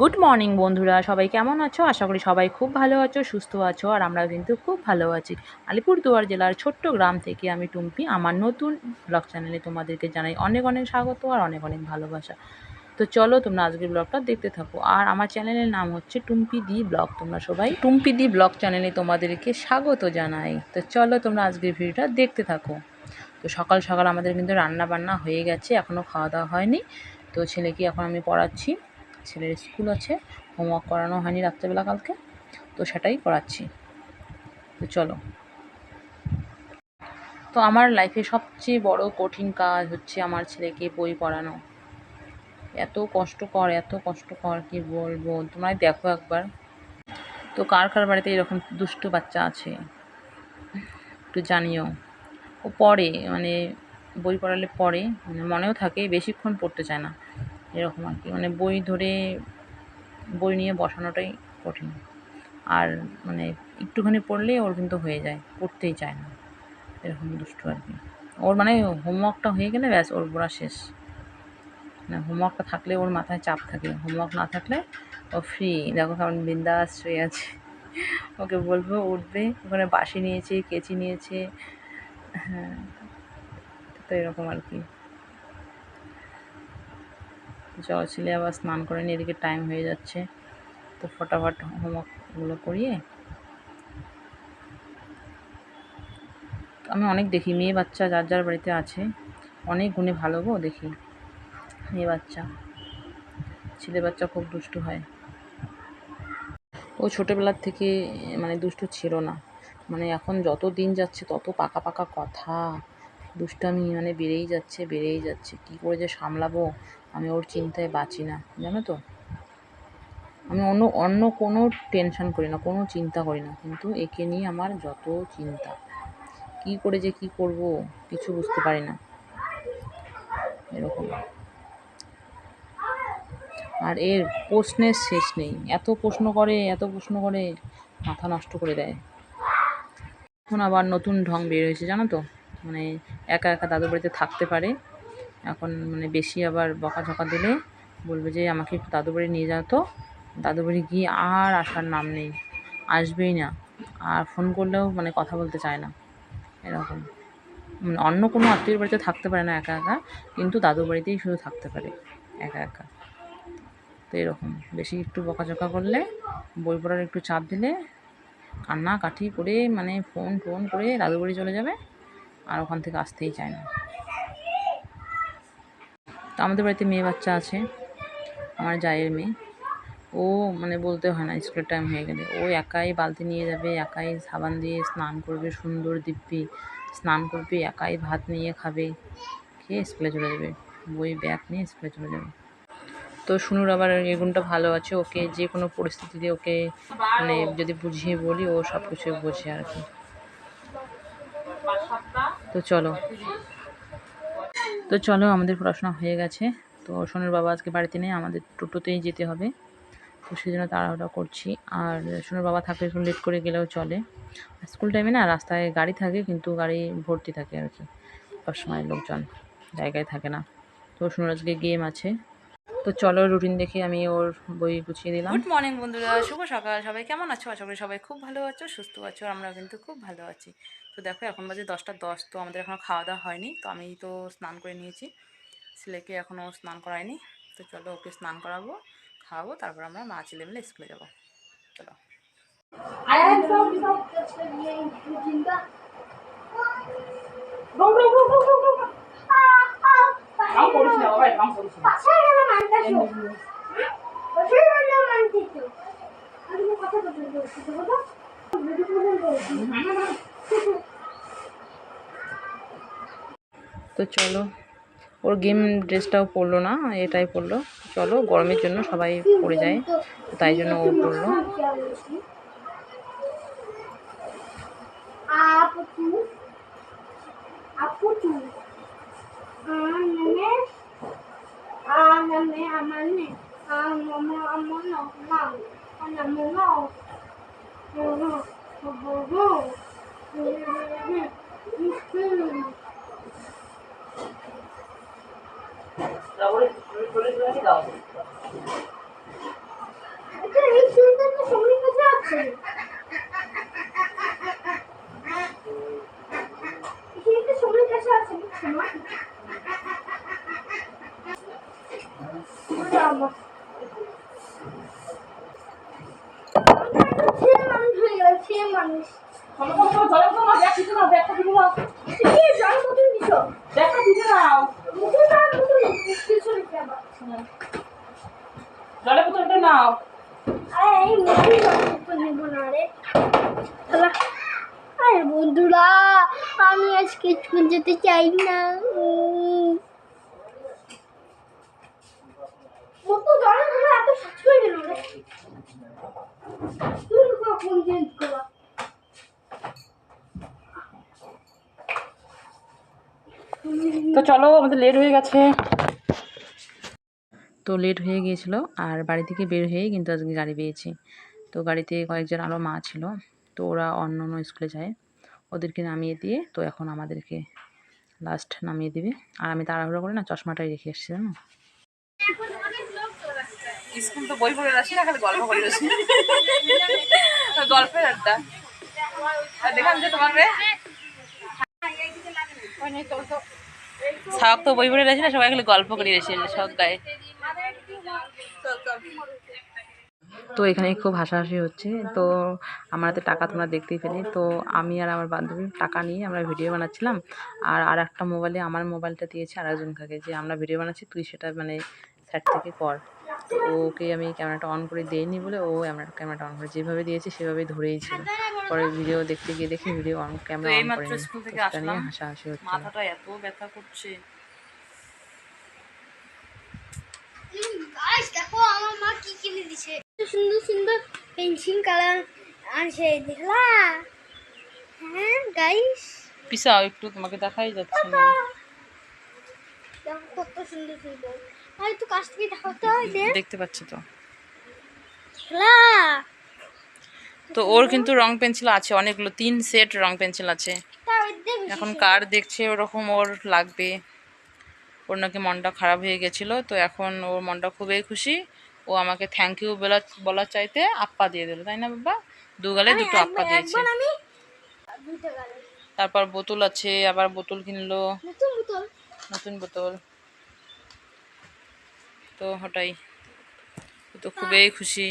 Good morning বন্ধুরা। সবাই কেমন আছো? আশা করি সবাই খুব ভালো আছো, সুস্থ আছো, আর আমরা কিন্তু খুব ভালো আছি। আলিপুরদুয়ার জেলার ছোট্ট গ্রাম থেকে আমি টুম্পি। আমার নতুন ব্লগ চ্যানেলে তোমাদেরকে জানাই অনেক অনেক স্বাগত আর অনেক অনেক ভালোবাসা। তো চলো তোমরা আজকের ব্লগটা দেখতে থাকো। আর আমার চ্যানেলের নাম হচ্ছে টুম্পি দি ব্লগ তোমরা সবাই টুম্পি দি ব্লগ চ্যানেলে তোমাদেরকে স্বাগত জানাই। তো চলো তোমরা আজকের ভিডিওটা দেখতে থাকো। তো সকাল সকাল আমাদের কিন্তু রান্না বান্না হয়ে গেছে এখনও খাওয়া দাওয়া হয়নি। তো ছেলেকে এখন আমি পড়াচ্ছি। ছেলের স্কুল আছে, হোমওয়ার্ক করানো হয়নি রাত্রেবেলা কালকে, তো সেটাই করাচ্ছি তো চলো। তো আমার লাইফে সবচেয়ে বড় কঠিন কাজ হচ্ছে আমার ছেলেকে বই পড়ানো। এত কষ্টকর এত কষ্টকর কি বলব? তোমরা দেখো একবার। তো কার কার বাড়িতে এরকম দুষ্ট বাচ্চা আছে? একটু জানিও। ও পড়ে মানে বই পড়ালে পড়ে মানে মনেও থাকে, বেশিক্ষণ পড়তে চায় না। এরকম আর কি। মানে বই ধরে, বই নিয়ে বসানোটাই কঠিন। আর মানে একটুখানি পড়লেই ওর কিন্তু হয়ে যায়, পড়তেই চায় না। এরকম দুষ্টু আর কি। ওর মানে হোমওয়ার্কটা হয়ে গেলে ব্যাস ওর পড়া শেষ। মানে হোমওয়ার্কটা থাকলে ওর মাথায় চাপ থাকে। হোমওয়ার্ক না থাকলে ও ফ্রি দেখো কেমন বিন্দাস শুয়ে আছে। ওকে বলব, উঠবে, ওখানে বাসি নিয়েছে, কেচি নিয়েছে। হ্যাঁ তো এরকম আর কি। জল ছিলে আবার স্নান করে নিয়ে এদিকে টাইম হয়ে যাচ্ছে। তো ফটাফট হোমওয়ার্কগুলো করিয়ে আমি অনেক দেখি, মেয়ে বাচ্চা যার যার বাড়িতে আছে, অনেক গুণে ভালো গো দেখি, মেয়ে বাচ্চা। ছেলে বাচ্চা খুব দুষ্টু হয়। ও ছোটোবেলার থেকে মানে দুষ্টু ছিল না। মানে এখন যত দিন যাচ্ছে তত পাকা পাকা কথা। দুষ্টামি মানে বেড়েই যাচ্ছে বেড়েই যাচ্ছে। কী করে যে সামলাবো? আমি ওর চিন্তায় বাঁচি না, জানো তো? আমি অন্য অন্য কোনো টেনশন করি না, কোনো চিন্তা করি না, কিন্তু একে নিয়ে আমার যত চিন্তা। কী করে যে কী করব, কিছু বুঝতে পারি না। এরকম। আর এর প্রশ্নের শেষ নেই। এত প্রশ্ন করে, এত প্রশ্ন করে, মাথা নষ্ট করে দেয়। এখন আবার নতুন ঢং বের হয়েছে, জানো তো? মানে একা একা দাদুর বাড়িতে থাকতে পারে। এখন মানে বেশি আবার বকাঝকা দিলে বলবে যে, আমাকে একটু দাদু বাড়ি নিয়ে যাও তো। দাদু বাড়ি গিয়ে আর আসার নাম নেই। আসবেই না। আর ফোন করলেও মানে কথা বলতে চায় না। এরকম। মানে অন্য কোনো আত্মীয় বাড়িতে থাকতে পারে না একা একা, কিন্তু দাদু বাড়িতেই শুধু থাকতে পারে একা একা। তো এরকম। বেশি একটু বকাঝকা করলে, বই পড়ার একটু চাপ দিলে কান্না কাঠি করে মানে ফোন ফোন করে দাদু বাড়ি চলে যাবে, আর ওখান থেকে আসতেই চায় না। তো আমাদের বাড়িতে মেয়ে বাচ্চা আছে, আমার জায়ের মেয়ে। ও মানে বলতে হয় না, স্কুলের টাইম হয়ে গেলে। ও একাই বালতি নিয়ে যাবে, একাই সাবান দিয়ে স্নান করবে, সুন্দর দিব্যি। স্নান করবে, একাই ভাত নিয়ে খাবে। খেয়ে স্কুলে চলে যাবে। বই, ব্যাগ নিয়ে স্কুলে চলে যাবে। তো শুনুর আবার এই গুণটা ভালো আছে, ওকে যে কোনো পরিস্থিতিতে ওকে মানে যদি বুঝিয়ে বলি, ও সব কিছু বোঝে আর কি। তো চলো। তো চলো, আমাদের পড়াশোনা হয়ে গেছে। তো সোনের বাবা আজকে বাড়িতে নেই, আমাদের টোটোতেই যেতে হবে। তো সেই জন্য তাড়াহুড়া করছি। আর সোনের বাবা থাকলে একটু লেট করে গেলেও চলে। স্কুল টাইমে না, রাস্তায় গাড়ি থাকে, কিন্তু গাড়ি ভর্তি থাকে আর কি। সবসময় লোকজন জায়গায় থাকে না। তো সোনের আজকে গেম আছে। তো চলো রুটিন দেখে আমি ওর বই গুছিয়ে দিলাম গুড মর্নিং বন্ধুরা শুভ সকাল সবাই কেমন আছো আশা করি সবাই খুব ভালো আছো সুস্থ আছো আমরা কিন্তু খুব ভালো আছি তো দেখো এখন বাজে দশটা দশ তো আমাদের এখনও খাওয়া দাওয়া হয়নি তো আমি তো স্নান করে নিয়েছি ছেলেকে এখনও স্নান করায়নি তো চলো ওকে স্নান করাবো খাওয়াবো তারপর আমরা মা ছেলে মিলে স্কুলে যাব চলো করিস না বাবা করিস না তো চলো ওর গেম ড্রেসটাও পরলো না এটাই পরলো চলো গরমের জন্য সবাই পরে যায় তাই জন্য ও পরলো Aputu. Aputu. kami amani ang mamamuno ng anamuno. Guru, guru, guru, guru, আবার জলে বোতলটা নাও আরে বন্ধুরা আমি আজকে স্কুল যেতে চাই না কত এত গেল রে। তো চলো, আমাদের লেট হয়ে গেছে। তো লেট হয়ে গিয়েছিল, আর বাড়ি থেকে বের হয়েই কিন্তু আজকে গাড়ি পেয়েছি। তো গাড়িতে কয়েকজন আরও মা ছিল, তো ওরা অন্য অন্য স্কুলে যায়। ওদেরকে নামিয়ে দিয়ে, তো এখন আমাদেরকে লাস্ট নামিয়ে দিবে। আর আমি তাড়াহুড়ো করে না চশমাটাই রেখে এসেছি, জানো? স্কুল তো বই পড়ে আসি না খালি গল্প করে আসি গল্পের আড্ডা। দেখান যে তোমার তো বই পড়ে আসি না, সবাই খালি গল্প করে আসি সব গায়ে। তো এখানে খুব হাসাহাসি হচ্ছে। তো আমার হাতে টাকা তোমরা দেখতেই পেলে। তো আমি আর আমার বান্ধবী টাকা নিয়ে আমরা ভিডিও বানাচ্ছিলাম। আর আর একটা মোবাইলে আমার মোবাইলটা দিয়েছে আর একজন একজনকে যে আমরা ভিডিও বানাচ্ছি, তুই সেটা মানে সাইড থেকে কর। তো ওকে আমি ক্যামেরাটা অন করে দিইনি বলে ও আমার ক্যামেরাটা অন করে যেভাবে দিয়েছে সেভাবেই ধরেই ছিল। পরে ভিডিও দেখতে গিয়ে দেখি ভিডিও অন ক্যামেরা অন করে স্কুল থেকে আসলাম। হাসাহাসি হচ্ছে। মাথাটা এত ব্যথা করছে। গাইস দেখো আমার মা কি কিনে দিছে। সুন্দর সুন্দর পেন্সিল কালার আনছে দেখলা? হ্যাঁ গাইস পিসাও একটু তোমাকে দেখাই যাচ্ছে না। দেখো কত সুন্দর সুন্দর। ভাই তো কাছ থেকে দেখো তো দেখতে পাচ্ছি তো। তো ওর কিন্তু রং পেন্সিল আছে অনেকগুলো তিন সেট রং পেন্সিল আছে। এখন কার দেখছে ওরকম ওর লাগবে। ওর নাকি মনটা খারাপ হয়ে গেছিল তো এখন ওর মনটা খুবই খুশি। ও আমাকে থ্যাংক ইউ বলা বলার চাইতে আপ্পা দিয়ে দিল তাই না বাবা? দু গালে দুটো আপ্পা দিয়েছে। তারপর বোতল আছে আবার বোতল কিনলো। নতুন বোতল। তো ওটাই। তো খুবই খুশি।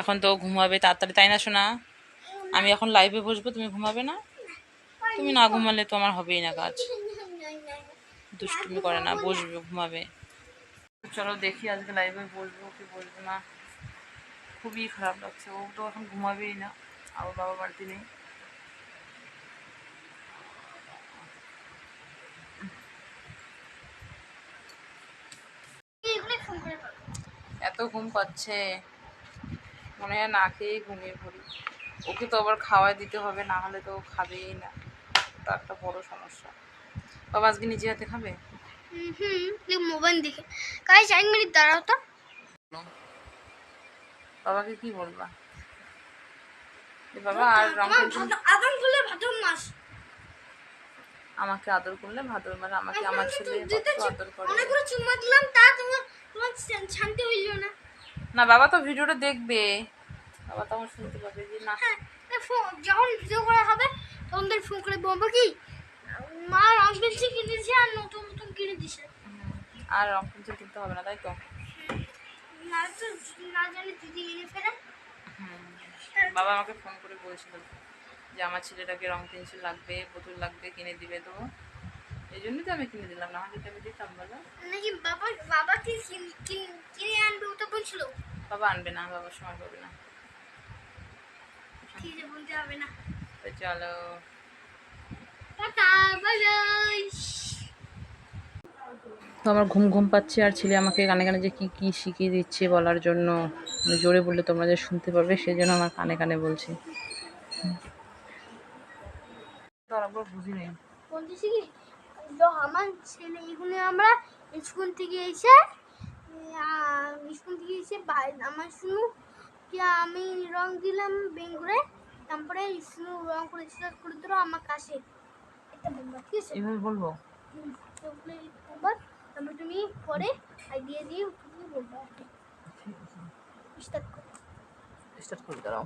এখন তো ঘুমাবে তাড়াতাড়ি, তাই না শোনা আমি এখন লাইভে বসবো, তুমি ঘুমাবে না? তুমি না ঘুমালে তো আমার হবেই না কাজ। দুষ্টুমি করে না, বসবে, ঘুমাবে। চলো দেখি আজকে লাইভে বসবো কি বসবো না। খুবই খারাপ লাগছে। ও তো এখন ঘুমাবেই না। আর ওর বাবা বাড়িতে নেই এগুলো ফোন করে পাবো এত ঘুম পাচ্ছে। মনে হয় না খেয়েই ঘুমিয়ে পড়ি। ওকে তো আবার খাওয়াই দিতে হবে না হলে তো খাবেই না। তা একটা বড় সমস্যা। বাবা আজকে নিজে হাতে খাবে? মোবাইল দেখে। গাইস এক মিনিট দাঁড়াও তো। বাবাকে কি বলবা? বাবা আর রং পেন্সিল আগাম করলে ভাদ্র মাস। আমাকে আদর করলে ভাদর মানে আমাকে আমার ছেলে আদর করে। অনেকগুলো চুম্মা দিলাম তা তোমার তোমার শান্তি হইল না। না বাবা তো ভিডিওটা দেখবে। বাবা তো আমার শুনতে পাবে যে না। হ্যাঁ ফোন যখন ভিডিও করা হবে তখন তোর ফোন করে বলব কি মা রং পেন্সিল কিনে দিয়েছে আর নতুন নতুন কিনে দিছে। আর রং পেন্সিল কিনতে হবে না তাই তো? না তো না জানি দিদি কিনে ফেলে। বাবা আমাকে ফোন করে বলছিল যে আমার ছেলেটাকে রং পেন্সিল লাগবে বোতল লাগবে কিনে দিবে তো। এই জন্যই তো আমি কিনে দিলাম না হলে তো আমি দিতাম বলো। নাকি বাবা বাবা কি কিন- আনবে ওটা বলছিল? বাবা আনবে না বাবার সময় পাবে না। ঠিক আছে বলতে হবে না। তো চলো। Tata bye bye. তো আমার ঘুম ঘুম পাচ্ছে আর ছেলে আমাকে কানে কানে যে কি কি শিখিয়ে দিচ্ছে বলার জন্য। মানে জোরে বললে তোমরা যে শুনতে পারবে সেই জন্য আমার কানে কানে বলছে। বুঝি নেই। তো আমার ছেলে এগুলো আমরা স্কুল থেকে এসে স্কুল থেকে এসে আমার শুনু কি আমি রং দিলাম বেঙ্গুরে তারপরে শুনু রং করে স্টার্ট করে দিল আমার কাছে। বলব ঠিক আছে? এভাবে বলব? তারপরে তুমি পরে আইডিয়া দিয়ে তুমি বলব। স্টার্ট করো। স্টার্ট করে দাঁড়াও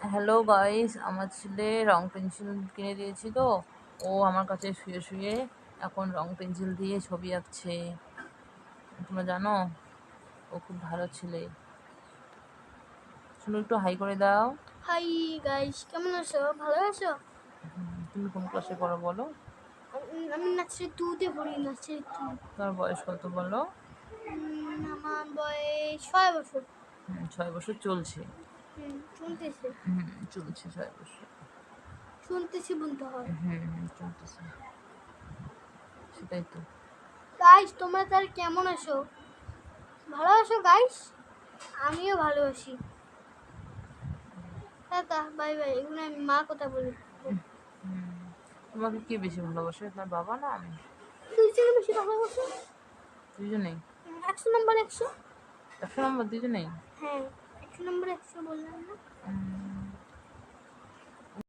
হ্যালো গাইস আমার ছেলে রং পেন্সিল কিনে দিয়েছি তো। ও আমার কাছে শুয়ে শুয়ে এখন রং পেন্সিল দিয়ে ছবি আঁকছে। তোমরা জানো ও খুব ভালো ছেলে। শুনে একটু হাই করে দাও। হাই গাইস কেমন আছো? ভালো আছো? তুমি কোন ক্লাসে পড়ো বলো? আমি- নাচে দুতে পড়ি নাচে তোমার বয়স কত বলো? আমার বয়স ছয় বছর। ছয় বছর চলছে। হুম চলছে ছয় বছর। শুনতেছি বলতে হয়। হুম হুম, চলতেছে। সেটাই তো। গাইস তোমরা তার কেমন আছো? ভালো আছো গাইস আমিও ভালো আছি। টাটা বাই বাই এগুলো আমি মা কথা বলি। তোমাকে কে বেশি ভালোবাসে? তোমার বাবা না আমি? দুইজনে বেশি ভালোবাসো। দুজনেই একশো নম্বর একশো। একশো নম্বর দুজনেই হ্যাঁ একশো নম্বর একশো বললাম না।